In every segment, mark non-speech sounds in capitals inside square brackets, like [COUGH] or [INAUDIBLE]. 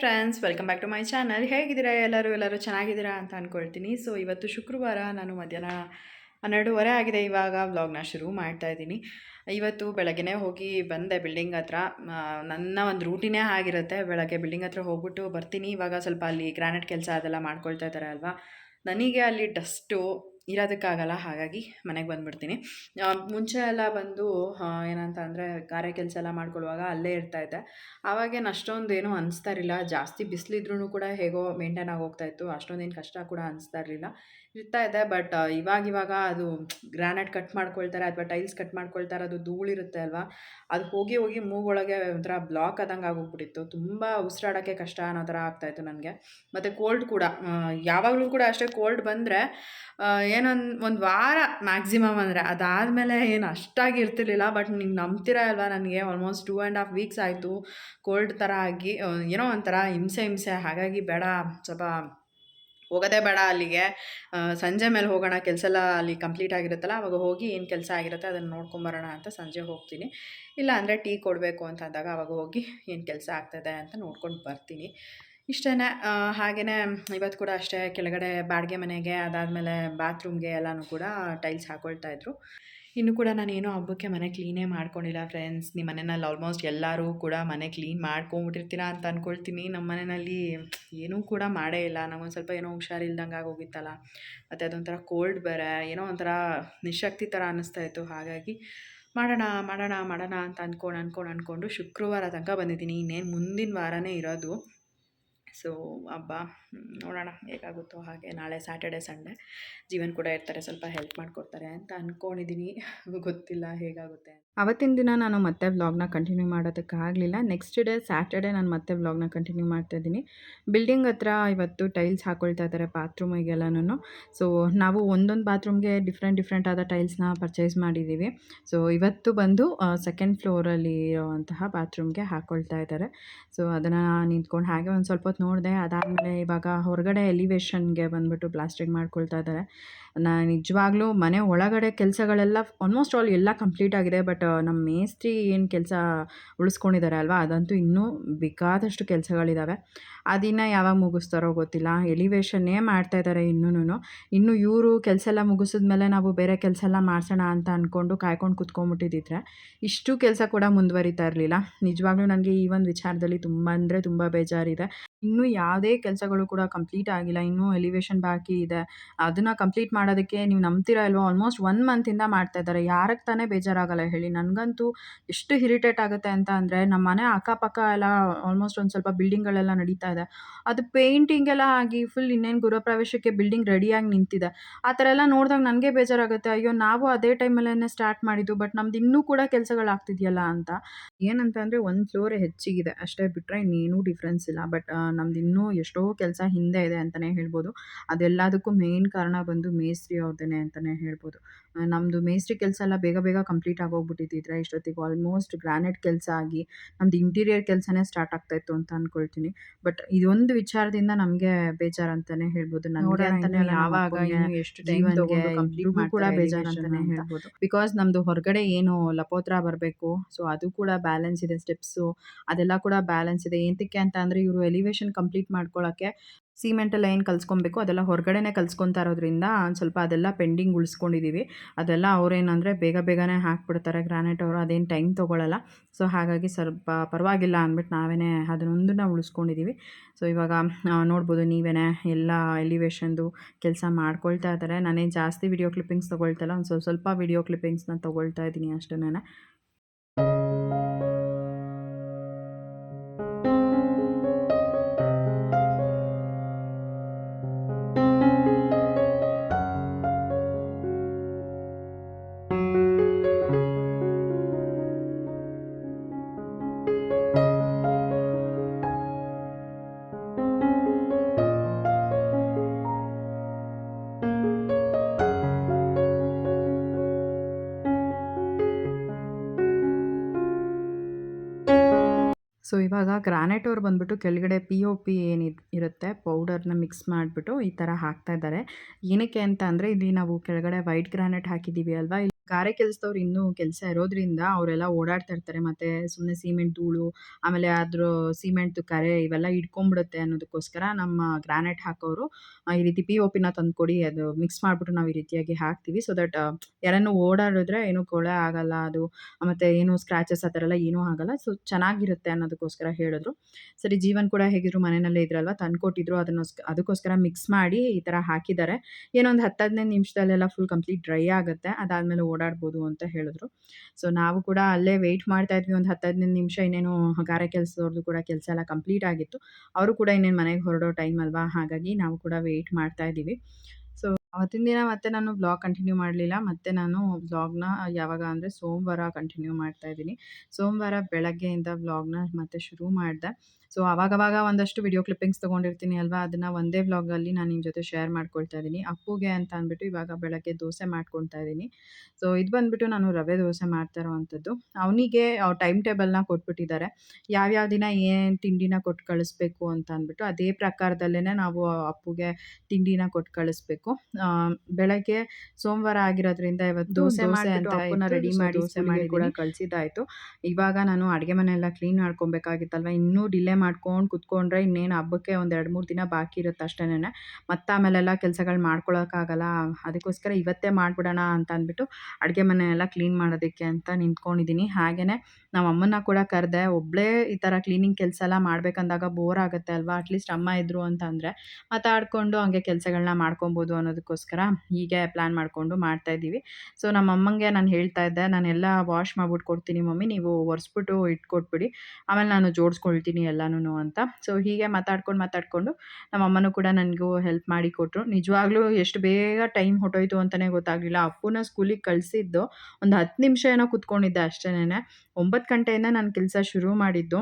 Friends welcome back to my channel ಹೇಗಿದ್ದೀರಾ ಎಲ್ಲರೂ? ಎಲ್ಲರೂ ಚೆನ್ನಾಗಿದ್ದೀರಾ ಅಂತ ಅಂದ್ಕೊಳ್ತೀನಿ ಸೊ ಇವತ್ತು ಶುಕ್ರವಾರ, ನಾನು ಮಧ್ಯಾಹ್ನ ಹನ್ನೆರಡೂವರೆ ಆಗಿದೆ. ಇವಾಗ ವ್ಲಾಗ್ನ ಶುರು ಮಾಡ್ತಾ ಇದ್ದೀನಿ. ಇವತ್ತು ಬೆಳಗ್ಗೆನೇ ಹೋಗಿ ಬಂದೆ ಬಿಲ್ಡಿಂಗ್ ಹತ್ರ. ನನ್ನ ಒಂದು ರೂಟಿನೇ ಆಗಿರುತ್ತೆ. ಬೆಳಗ್ಗೆ ಬಿಲ್ಡಿಂಗ್ ಹತ್ರ ಹೋಗ್ಬಿಟ್ಟು ಬರ್ತೀನಿ. ಇವಾಗ ಸ್ವಲ್ಪ ಅಲ್ಲಿ ಗ್ರಾನೈಟ್ ಕೆಲಸ ಅದೆಲ್ಲ ಮಾಡ್ಕೊಳ್ತಾ ಇದ್ದಾರೆ ಅಲ್ವಾ? ನನಗೆ ಅಲ್ಲಿ ಡಸ್ಟು ಇರೋದಕ್ಕಾಗಲ್ಲ, ಹಾಗಾಗಿ ಮನೆಗೆ ಬಂದುಬಿಡ್ತೀನಿ. ಮುಂಚೆ ಎಲ್ಲ ಬಂದು ಏನಂತ ಅಂದರೆ ಗಾರೆ ಕೆಲಸ ಎಲ್ಲ ಮಾಡ್ಕೊಳ್ಳುವಾಗ ಅಲ್ಲೇ ಇರ್ತಾಯಿದ್ದೆ ಆವಾಗೇನು ಅಷ್ಟೊಂದು ಏನೂ ಅನಿಸ್ತಾ ಇರಲಿಲ್ಲ. ಜಾಸ್ತಿ ಬಿಸಿಲಿದ್ರೂ ಕೂಡ ಹೇಗೋ ಮೇಂಟೈನ್ ಆಗಿ ಹೋಗ್ತಾ ಇತ್ತು. ಅಷ್ಟೊಂದೇನು ಕಷ್ಟ ಕೂಡ ಅನಿಸ್ತಾ ಇರಲಿಲ್ಲ. ಇರ್ತಾ ಇದೆ ಬಟ್ ಇವಾಗಿವಾಗ ಇವಾಗ ಅದು ಗ್ರಾನೈಟ್ ಕಟ್ ಮಾಡ್ಕೊಳ್ತಾರೆ ಅಥವಾ ಟೈಲ್ಸ್ ಕಟ್ ಮಾಡ್ಕೊಳ್ತಾರೆ, ಅದು ಧೂಳಿರುತ್ತೆ ಅಲ್ವಾ? ಅದು ಹೋಗಿ ಹೋಗಿ ಮೂಗೊಳಗೆ ಒಂಥರ ಬ್ಲಾಕ್ ಆದಂಗೆ ಆಗೋಗ್ಬಿಟ್ಟಿತ್ತು. ತುಂಬ ಉಸಿರಾಡೋಕ್ಕೆ ಕಷ್ಟ ಅನ್ನೋ ಥರ ಆಗ್ತಾಯಿತ್ತು ನನಗೆ. ಮತ್ತು ಕೋಲ್ಡ್ ಕೂಡ ಯಾವಾಗಲೂ ಕೂಡ ಅಷ್ಟೇ ಕೋಲ್ಡ್ ಬಂದರೆ ಏನೊಂದು, ಒಂದು ವಾರ ಮ್ಯಾಕ್ಸಿಮಮ್ ಅಂದರೆ ಅದಾದಮೇಲೆ ಏನು ಅಷ್ಟಾಗಿ ಇರ್ತಿರ್ಲಿಲ್ಲ ಬಟ್ ನೀವು ನಂಬ್ತೀರಾ ಅಲ್ವಾ ನನಗೆ almost two and half weeks ಆಯಿತು. ಕೋಲ್ಡ್ ಥರ ಆಗಿ ಏನೋ ಒಂಥರ ಹಿಂಸೆ ಹಿಂಸೆ. ಹಾಗಾಗಿ ಬೇಡ, ಸ್ವಲ್ಪ ಹೋಗೋದೇ ಬೇಡ ಅಲ್ಲಿಗೆ. ಸಂಜೆ ಮೇಲೆ ಹೋಗೋಣ, ಕೆಲಸ ಎಲ್ಲ ಅಲ್ಲಿ ಕಂಪ್ಲೀಟ್ ಆಗಿರುತ್ತಲ್ಲ, ಅವಾಗ ಹೋಗಿ ಏನು ಕೆಲಸ ಆಗಿರುತ್ತೆ ಅದನ್ನು ನೋಡ್ಕೊಂಬರೋಣ ಅಂತ ಸಂಜೆ ಹೋಗ್ತೀನಿ. ಇಲ್ಲ ಅಂದರೆ ಟೀ ಕೊಡಬೇಕು ಅಂತ ಅಂದಾಗ ಅವಾಗ ಹೋಗಿ ಏನು ಕೆಲಸ ಆಗ್ತದೆ ಅಂತ ನೋಡ್ಕೊಂಡು ಬರ್ತೀನಿ. ಇಷ್ಟೇ ಹಾಗೇ ಇವತ್ತು ಕೂಡ ಅಷ್ಟೇ ಕೆಳಗಡೆ ಬಾಡಿಗೆ ಮನೆಗೆ, ಅದಾದಮೇಲೆ ಬಾತ್ರೂಮ್ಗೆ ಎಲ್ಲನೂ ಕೂಡ ಟೈಲ್ಸ್ ಹಾಕ್ಕೊಳ್ತಾ ಇದ್ರು. ಇನ್ನು ಕೂಡ ನಾನೇನು ಹಬ್ಬಕ್ಕೆ ಮನೆ ಕ್ಲೀನೇ ಮಾಡ್ಕೊಂಡಿಲ್ಲ ಫ್ರೆಂಡ್ಸ್. ನಿಮ್ಮ ಮನೆಯಲ್ಲಿ ಆಲ್ಮೋಸ್ಟ್ ಎಲ್ಲರೂ ಕೂಡ ಮನೆ ಕ್ಲೀನ್ ಮಾಡ್ಕೊಂಬಿಟ್ಟಿರ್ತೀರಾ ಅಂತ ಅಂದ್ಕೊಳ್ತೀನಿ ನಮ್ಮ ಮನೆಯಲ್ಲಿ ಏನೂ ಕೂಡ ಮಾಡೇ ಇಲ್ಲ. ನಮಗೊಂದು ಸ್ವಲ್ಪ ಏನೋ ಹುಷಾರಿಲ್ದಂಗೆ ಆಗೋಗಿತ್ತಲ್ಲ. ಮತ್ತು ಅದೊಂಥರ ಕೋಲ್ಡ್ ಬೇರೆ. ಏನೋ ಒಂಥರ ನಿಶಕ್ತಿ ಥರ ಅನ್ನಿಸ್ತಾ ಇತ್ತು. ಹಾಗಾಗಿ ಮಾಡೋಣ ಮಾಡೋಣ ಮಾಡೋಣ ಅಂತ ಅಂದ್ಕೊಂಡು ಅಂದ್ಕೊಂಡು ಅಂದ್ಕೊಂಡು ಶುಕ್ರವಾರ ತನಕ ಬಂದಿದ್ದೀನಿ. ಇನ್ನೇನು ಮುಂದಿನ ವಾರನೇ ಇರೋದು. ಸೊ ಹಬ್ಬ ನೋಡೋಣ ಹೇಗಾಗುತ್ತೋ ಹಾಗೆ ನಾಳೆ ಸ್ಯಾಟರ್ಡೆ ಸಂಡೇ ಜೀವನ್ ಕೂಡ ಇರ್ತಾರೆ, ಸ್ವಲ್ಪ ಹೆಲ್ಪ್ ಮಾಡಿಕೊಡ್ತಾರೆ ಅಂತ ಅಂದ್ಕೊಂಡಿದ್ದೀನಿ [LAUGHS] ಗೊತ್ತಿಲ್ಲ ಹೇಗಾಗುತ್ತೆ ಅವತ್ತಿನ ದಿನ ನಾನು ಮತ್ತೆ ವ್ಲಾಗ್ನ ಕಂಟಿನ್ಯೂ ಮಾಡೋದಕ್ಕಾಗಲಿಲ್ಲ ನೆಕ್ಸ್ಟ್ ಡೇ ಸ್ಯಾಟರ್ಡೆ ನಾನು ಮತ್ತೆ ವ್ಲಾಗ್ನ ಕಂಟಿನ್ಯೂ ಮಾಡ್ತಾಯಿದ್ದೀನಿ ಬಿಲ್ಡಿಂಗ್ ಹತ್ರ ಇವತ್ತು ಟೈಲ್ಸ್ ಹಾಕೊಳ್ತಾ ಇದ್ದಾರೆ ಬಾತ್ರೂಮಿಗೆಲ್ಲನೂ ಸೊ ನಾವು ಒಂದೊಂದು ಬಾತ್ರೂಮ್ಗೆ ಡಿಫ್ರೆಂಟ್ ಡಿಫ್ರೆಂಟ್ ಆದ ಟೈಲ್ಸ್ನ ಪರ್ಚೇಸ್ ಮಾಡಿದ್ದೀವಿ ಸೊ ಇವತ್ತು ಬಂದು ಸೆಕೆಂಡ್ ಫ್ಲೋರಲ್ಲಿ ಇರುವಂತಹ ಬಾತ್ರೂಮ್ಗೆ ಹಾಕ್ಕೊಳ್ತಾ ಇದ್ದಾರೆ. ಸೊ ಅದನ್ನು ನಿಂತ್ಕೊಂಡು ಹಾಗೆ ಒಂದು ಸ್ವಲ್ಪ ಹೊತ್ತು ನೋಡಿದೆ, ಅದಾದಮೇಲೆ ಇವಾಗ ಹೊರಗಡೆ ಎಲಿವೇಶನ್ಗೆ ಬಂದುಬಿಟ್ಟು ಪ್ಲಾಸ್ಟಿಕ್ ಮಾಡ್ಕೊಳ್ತಾ ಇದ್ದಾರೆ ನಾ ನಿಜವಾಗ್ಲೂ ಮನೆ ಒಳಗಡೆ ಕೆಲಸಗಳೆಲ್ಲ ಆಲ್ಮೋಸ್ಟ್ ಆಲ್ ಎಲ್ಲ ಕಂಪ್ಲೀಟ್ ಆಗಿದೆ ಬಟ್ ನಮ್ಮ ಮೇಸ್ತ್ರಿ ಏನು ಕೆಲಸ ಉಳಿಸ್ಕೊಂಡಿದ್ದಾರೆ ಅಲ್ವಾ, ಅದಂತೂ ಇನ್ನೂ ಬೇಕಾದಷ್ಟು ಕೆಲಸಗಳಿದ್ದಾವೆ ಅದಿನ್ನ ಯಾವಾಗ ಮುಗಿಸ್ತಾರೋ ಗೊತ್ತಿಲ್ಲ. ಎಲಿವೇಶನ್ನೇ ಮಾಡ್ತಾ ಇದ್ದಾರೆ ಇನ್ನೂ ಇನ್ನು ಇವರು ಕೆಲಸ ಎಲ್ಲ ಮುಗಿಸಿದ್ಮೇಲೆ ನಾವು ಬೇರೆ ಕೆಲಸ ಎಲ್ಲ ಮಾಡಿಸೋಣ ಅಂತ ಅಂದ್ಕೊಂಡು ಕಾಯ್ಕೊಂಡು ಕುತ್ಕೊಂಡ್ಬಿಟ್ಟಿದ್ದಿದ್ರೆ ಇಷ್ಟು ಕೆಲಸ ಕೂಡ ಮುಂದುವರಿತಾ ಇರಲಿಲ್ಲ. ನಿಜವಾಗ್ಲೂ ನನಗೆ ಈ ಒಂದು ವಿಚಾರದಲ್ಲಿ ತುಂಬ ಅಂದರೆ ತುಂಬ ಬೇಜಾರಿದೆ. ಇನ್ನೂ ಯಾವುದೇ ಕೆಲಸಗಳು ಕೂಡ ಕಂಪ್ಲೀಟ್ ಆಗಿಲ್ಲ, ಇನ್ನೂ ಎಲಿವೇಶನ್ ಬಾಕಿ ಇದೆ. ಅದನ್ನು ಕಂಪ್ಲೀಟ್ ಮಾಡೋದಕ್ಕೆ ನೀವು ನಂಬ್ತೀರಾ ಇಲ್ವೋ? ಆಲ್ಮೋಸ್ಟ್ ಒನ್ ಮಂತಿಂದ ಮಾಡ್ತಾ ಇದ್ದಾರೆ. ಯಾರಿಗೆ ತಾನೇ ಬೇಜಾರಾಗಲ್ಲ ಹೇಳಿ. ನನಗಂತೂ ಎಷ್ಟು ಇರಿಟೇಟ್ ಆಗುತ್ತೆ ಅಂತ ಅಂದರೆ, ನಮ್ಮ ಮನೆ ಅಕ್ಕಪಕ್ಕ ಎಲ್ಲ ಆಲ್ಮೋಸ್ಟ್ ಒಂದು ಸ್ವಲ್ಪ ಬಿಲ್ಡಿಂಗ್ಗಳೆಲ್ಲ ನಡೀತಾ ಇದೆ. ಅದು ಪೇಂಟಿಂಗ್ ಎಲ್ಲ ಆಗಿ ಫುಲ್ ಇನ್ನೇನು ಗೃಹಪ್ರವೇಶಕ್ಕೆ ಬಿಲ್ಡಿಂಗ್ ರೆಡಿಯಾಗಿ ನಿಂತಿದೆ. ಆ ಥರ ಎಲ್ಲ ನೋಡಿದಾಗ ನನಗೆ ಬೇಜಾರಾಗುತ್ತೆ. ಅಯ್ಯೋ, ನಾವು ಅದೇ ಟೈಮಲ್ಲೇ ಸ್ಟಾರ್ಟ್ ಮಾಡಿದ್ದು, ಬಟ್ ನಮ್ದು ಇನ್ನೂ ಕೂಡ ಕೆಲಸಗಳಾಗ್ತಿದೆಯಲ್ಲ ಅಂತ. ಏನಂತ ಅಂದರೆ, ಒಂದು ಫ್ಲೋರ್ ಹೆಚ್ಚಿಗಿದೆ. ಅಷ್ಟೇ ಬಿಟ್ಟರೆ ಇನ್ನೇನೂ ಡಿಫ್ರೆನ್ಸ್ ಇಲ್ಲ. ಬಟ್ ನಮ್ದು ಇನ್ನೂ ಎಷ್ಟೋ ಕೆಲಸ ಹಿಂದೆ ಇದೆ ಅಂತಲೇ ಹೇಳ್ಬೋದು. ಅದೆಲ್ಲದಕ್ಕೂ ಮೇನ್ ಕಾರಣ ಬಂದು ಮೇಸ್ತ್ರಿ ಅವ್ರದ್ದೇ ಅಂತಲೇ ಹೇಳ್ಬೋದು. ನಮ್ಮದು ಮೇಸ್ತ್ರಿ ಕೆಲಸ ಎಲ್ಲ ಬೇಗ ಬೇಗ ಕಂಪ್ಲೀಟ್ ಆಗೋಗ್ಬಿಟ್ಟಿದ್ದಿದ್ರೆ ಇಷ್ಟೊತ್ತಿಗೆ ಆಲ್ಮೋಸ್ಟ್ ಗ್ರಾನೈಟ್ ಕೆಲಸ ಆಗಿ ನಮ್ದು ಇಂಟೀರಿಯರ್ ಕೆಲಸನೇ ಸ್ಟಾರ್ಟ್ ಆಗ್ತಾ ಇತ್ತು ಅಂತ ಅನ್ಕೊಳ್ತೀನಿ. ಬಟ್ ಇದೊಂದು ವಿಚಾರದಿಂದ ನಮಗೆ ಬೇಜಾರ್ ಅಂತಲೇ ಹೇಳ್ಬೋದು ನನಗೆ ಅಂತಾನೆ ಯಾವಾಗ ಎಷ್ಟು ಕಂಪ್ಲೀಟ್ ಕೂಡ ಬೇಜಾರ್ ಅಂತಾನೆ ಅಂತಲೇ ಹೇಳ್ಬೋದು. ಬಿಕಾಸ್ ನಮ್ಮದು ಹೊರಗಡೆ ಏನು ಲಪೋತ್ರ ಬರಬೇಕು ಸೊ ಅದು ಕೂಡ ಬ್ಯಾಲೆನ್ಸ್ ಇದೆ ಸ್ಟೆಪ್ಸು ಅದೆಲ್ಲ ಕೂಡ ಬ್ಯಾಲೆನ್ಸ್ ಇದೆ. ಏನಕ್ಕೆ ಅಂತ ಅಂದ್ರೆ ಇವರು ಎಲಿವೇಶನ್ ಕಂಪ್ಲೀಟ್ ಮಾಡ್ಕೊಳ್ಳೋಕ್ಕೆ ಸಿಮೆಂಟೆಲ್ಲ ಏನು ಕಲ್ಸ್ಕೊಬೇಕು ಅದೆಲ್ಲ ಹೊರಗಡೆನೇ ಕಲ್ಸ್ಕೊತಾ ಇರೋದ್ರಿಂದ ಸ್ವಲ್ಪ ಅದೆಲ್ಲ ಪೆಂಡಿಂಗ್ ಉಳಿಸ್ಕೊಂಡಿದ್ದೀವಿ ಅದೆಲ್ಲ ಅವ್ರೇನಂದರೆ ಬೇಗ ಬೇಗನೆ ಹಾಕ್ಬಿಡ್ತಾರೆ ಗ್ರಾನೈಟ್ ಅವರು ಅದೇನು ಟೈಮ್ ತೊಗೊಳ್ಳಲ್ಲ ಸೊ ಹಾಗಾಗಿ ಸ್ವಲ್ಪ ಪರವಾಗಿಲ್ಲ ಅಂದ್ಬಿಟ್ಟು ನಾವೇ ಅದನ್ನೊಂದನ್ನು ಉಳಿಸ್ಕೊಂಡಿದ್ದೀವಿ ಸೊ ಇವಾಗ ನೋಡ್ಬೋದು ನೀವೇ ಎಲ್ಲ ಎಲಿವೇಶನ್ದು ಕೆಲಸ ಮಾಡ್ಕೊಳ್ತಾ ಇದ್ದಾರೆ ನಾನೇನು ಜಾಸ್ತಿ ವಿಡಿಯೋ ಕ್ಲಿಪ್ಪಿಂಗ್ಸ್ ತೊಗೊಳ್ತಲ್ಲ ಒಂದು ಸ್ವಲ್ಪ ಸ್ವಲ್ಪ ವಿಡಿಯೋ ಕ್ಲಿಪ್ಪಿಂಗ್ಸ್ನ ತೊಗೊಳ್ತಾ ಇದ್ದೀನಿ ಅಷ್ಟೇ ಇವಾಗ ಗ್ರಾನೈಟ್ ಅವ್ರು ಬಂದ್ಬಿಟ್ಟು ಕೆಳಗಡೆ ಪಿ ಒ ಪಿ ಏನು ಇರುತ್ತೆ ಪೌಡರ್ನ ಮಿಕ್ಸ್ ಮಾಡಿಬಿಟ್ಟು ಈ ಥರ ಹಾಕ್ತಾ ಇದ್ದಾರೆ. ಏನಕ್ಕೆ ಅಂತ ಅಂದರೆ ಇಲ್ಲಿ ನಾವು ಕೆಳಗಡೆ ವೈಟ್ ಗ್ರಾನೈಟ್ ಹಾಕಿದ್ದೀವಿ ಅಲ್ವಾ? ಗಾರೆ ಕೆಲಸದವ್ರು ಇನ್ನೂ ಕೆಲಸ ಇರೋದ್ರಿಂದ ಅವರೆಲ್ಲ ಓಡಾಡ್ತಾ ಇರ್ತಾರೆ. ಮತ್ತೆ ಸುಮ್ಮನೆ ಸಿಮೆಂಟ್ ಧೂಳು, ಆಮೇಲೆ ಅದ್ರ ಸಿಮೆಂಟ್ ಕರೆ ಇವೆಲ್ಲ ಹಿಡ್ಕೊಂಬಿಡುತ್ತೆ ಅನ್ನೋದಕ್ಕೋಸ್ಕರ ನಮ್ಮ ಗ್ರಾನೈಟ್ ಹಾಕೋರು ಈ ರೀತಿ ಪಿ ಒ ತಂದುಕೊಡಿ, ಅದು ಮಿಕ್ಸ್ ಮಾಡ್ಬಿಟ್ಟು ನಾವು ಈ ರೀತಿಯಾಗಿ ಹಾಕ್ತೀವಿ. ಸೊ ದಟ್ ಯಾರನ್ನು ಓಡಾಡಿದ್ರೆ ಏನು ಕೊಳೆ ಆಗಲ್ಲ, ಅದು, ಮತ್ತೆ ಏನು ಸ್ಕ್ರಾಚಸ್ ಆ ಥರ ಎಲ್ಲ ಏನೂ ಆಗಲ್ಲ. ಸೊ ಚೆನ್ನಾಗಿರುತ್ತೆ ಅನ್ನೋದಕ್ಕೋಸ್ಕರ ಹೇಳಿದ್ರು. ಸರಿ, ಜೀವನ್ ಕೂಡ ಹೇಗಿದ್ರು ಮನೆಯಲ್ಲೇ ಇದ್ರಲ್ವ? ತಂದ್ಕೊಟ್ಟಿದ್ರು. ಅದನ್ನೋಸ್ಕ ಅದಕ್ಕೋಸ್ಕರ ಮಿಕ್ಸ್ ಮಾಡಿ ಈ ತರ ಹಾಕಿದ್ದಾರೆ. ಏನೋ ಒಂದು ಹತ್ತು ಹದಿನೈದು ನಿಮಿಷದಲ್ಲೆಲ್ಲ ಫುಲ್ ಕಂಪ್ಲೀಟ್ ಡ್ರೈ ಆಗುತ್ತೆ. ಅದಾದಮೇಲೆ ಓಡಾಡ್ಬೋದು ಅಂತ ಹೇಳಿದ್ರು. ಸೊ ನಾವು ಕೂಡ ಅಲ್ಲೇ ವೆಯ್ಟ್ ಮಾಡ್ತಾ ಇದ್ವಿ. ಒಂದು ಹತ್ತು ಹದಿನೈದು ನಿಮಿಷ ಇನ್ನೇನು ಗಾರೆ ಕೆಲಸದವ್ರದ್ದು ಕೂಡ ಕೆಲಸ ಎಲ್ಲ ಕಂಪ್ಲೀಟ್ ಆಗಿತ್ತು. ಅವರು ಕೂಡ ಇನ್ನೇನು ಮನೆಗೆ ಹೊರಡೋ ಟೈಮ್ ಅಲ್ವಾ? ಹಾಗಾಗಿ ನಾವು ಕೂಡ ವೆಯ್ಟ್ ಮಾಡ್ತಾ ಇದ್ದೀವಿ. ಸೊ ಅವತ್ತಿನ ದಿನ ಮತ್ತೆ ನಾನು ಬ್ಲಾಗ್ ಕಂಟಿನ್ಯೂ ಮಾಡಲಿಲ್ಲ. ಮತ್ತೆ ನಾನು ಬ್ಲಾಗ್ನ ಯಾವಾಗ ಅಂದರೆ ಸೋಮವಾರ ಕಂಟಿನ್ಯೂ ಮಾಡ್ತಾ ಇದ್ದೀನಿ. ಸೋಮವಾರ ಬೆಳಗ್ಗೆಯಿಂದ ಬ್ಲಾಗ್ನ ಮತ್ತೆ ಶುರು ಮಾಡಿದೆ. ಸೊ ಅವಾಗವಾಗ ಒಂದಷ್ಟು ವಿಡಿಯೋ ಕ್ಲಿಪ್ಪಿಂಗ್ಸ್ ತೊಗೊಂಡಿರ್ತೀನಿ ಅಲ್ವಾ? ಅದನ್ನು ಒಂದೇ ವ್ಲಾಗಲ್ಲಿ ನಾನು ನಿಮ್ಮ ಜೊತೆ ಶೇರ್ ಮಾಡ್ಕೊಳ್ತಾ ಇದ್ದೀನಿ. ಅಪ್ಪುಗೆ ಅಂತ ಅಂದ್ಬಿಟ್ಟು ಇವಾಗ ಬೆಳಗ್ಗೆ ದೋಸೆ ಮಾಡ್ಕೊಳ್ತಾ ಇದ್ದೀನಿ. ಸೊ ಇದು ಬಂದ್ಬಿಟ್ಟು ನಾನು ರವೆ ದೋಸೆ ಮಾಡ್ತಾ ಇರೋವಂಥದ್ದು ಅವನಿಗೆ ಟೈಮ್ ಟೇಬಲ್ನ ಕೊಟ್ಬಿಟ್ಟಿದ್ದಾರೆ. ಯಾವ್ಯಾವ ದಿನ ಏನು ತಿಂಡಿನ ಕೊಟ್ಟು ಕಳಿಸ್ಬೇಕು ಅಂತ ಅಂದ್ಬಿಟ್ಟು ಅದೇ ಪ್ರಕಾರದಲ್ಲೇ ನಾವು ಅಪ್ಪುಗೆ ತಿಂಡಿನ ಕೊಟ್ಟು ಕಳಿಸ್ಬೇಕು. ಬೆಳಗ್ಗೆ ಸೋಮವಾರ ಆಗಿರೋದ್ರಿಂದ ಇವತ್ತು ದೋಸೆ ಮಾಡಿ ಅಂತ ರೆಡಿ ಮಾಡಿ ದೋಸೆ ಮಾಡಿ ಕೂಡ ಕಳ್ಸಿದ್ದಾಯ್ತು. ಇವಾಗ ನಾನು ಅಡುಗೆ ಮನೆಯೆಲ್ಲ ಕ್ಲೀನ್ ಮಾಡ್ಕೊಬೇಕಾಗಿತ್ತಲ್ವ? ಇನ್ನೂ ಡಿಲೇ ಮಾಡ್ಕೊಂಡು ಕುತ್ಕೊಂಡ್ರೆ ಇನ್ನೇನು ಹಬ್ಬಕ್ಕೆ ಒಂದು ಎರಡು ಮೂರು ದಿನ ಬಾಕಿ ಇರುತ್ತೆ ಅಷ್ಟೇನೆ ಮತ್ತೆ ಆಮೇಲೆಲ್ಲ ಕೆಲಸಗಳು ಮಾಡ್ಕೊಳಕ್ಕಾಗಲ್ಲ. ಅದಕ್ಕೋಸ್ಕರ ಇವತ್ತೇ ಮಾಡಿಬಿಡೋಣ ಅಂತ ಅಂದ್ಬಿಟ್ಟು ಅಡುಗೆ ಮನೆ ಎಲ್ಲ ಕ್ಲೀನ್ ಮಾಡೋದಕ್ಕೆ ಅಂತ ನಿಂತ್ಕೊಂಡಿದ್ದೀನಿ. ಹಾಗೆಯೇ ನಮ್ಮ ಅಮ್ಮನ ಕೂಡ ಕರೆದೆ ಒಬ್ಬಳೇ ಈ ಥರ ಕ್ಲೀನಿಂಗ್ ಕೆಲಸ ಎಲ್ಲ ಮಾಡ್ಬೇಕಂದಾಗ ಬೋರ್ ಆಗುತ್ತೆ ಅಲ್ವಾ? ಅಟ್ಲೀಸ್ಟ್ ಅಮ್ಮ ಇದ್ದರು ಅಂತ ಅಂದರೆ ಮಾತಾಡಿಕೊಂಡು ಹಂಗೆ ಕೆಲಸಗಳನ್ನ ಮಾಡ್ಕೊಬೋದು ಅನ್ನೋದಕ್ಕೋಸ್ಕರ ಹೀಗೆ ಪ್ಲ್ಯಾನ್ ಮಾಡಿಕೊಂಡು ಮಾಡ್ತಾಯಿದ್ದೀವಿ ಸೊ ನಮ್ಮ ಅಮ್ಮಂಗೆ ನಾನು ಹೇಳ್ತಾ ಇದ್ದೆ ನಾನೆಲ್ಲ ವಾಶ್ ಮಾಡ್ಬಿಟ್ಟು ಕೊಡ್ತೀನಿ ಮಮ್ಮಿ, ನೀವು ಒರೆಸ್ಬಿಟ್ಟು ಇಟ್ಕೊಟ್ಬಿಡಿ. ಆಮೇಲೆ ನಾನು ಜೋಡಿಸ್ಕೊಳ್ತೀನಿ ಎಲ್ಲನೂ ಅಂತ. ಸೊ ಹೀಗೆ ಮಾತಾಡ್ಕೊಂಡು ಮಾತಾಡಿಕೊಂಡು ನಮ್ಮ ಅಮ್ಮನೂ ಕೂಡ ನನಗೂ ಹೆಲ್ಪ್ ಮಾಡಿ ಕೊಟ್ಟರು ನಿಜವಾಗ್ಲೂ ಎಷ್ಟು ಬೇಗ ಟೈಮ್ ಹೊಟ್ಟೋಯ್ತು ಅಂತಲೇ ಗೊತ್ತಾಗಲಿಲ್ಲ. ಅಪ್ಪುನ ಸ್ಕೂಲಿಗೆ ಕಳಿಸಿದ್ದು ಒಂದು ಹತ್ತು ನಿಮಿಷ ಏನೋ ಕೂತ್ಕೊಂಡಿದ್ದೆ ಅಷ್ಟೇನೆ ಒಂಬತ್ತು ಗಂಟೆಯಿಂದ ನಾನು ಕೆಲಸ ಶುರು ಮಾಡಿದ್ದು.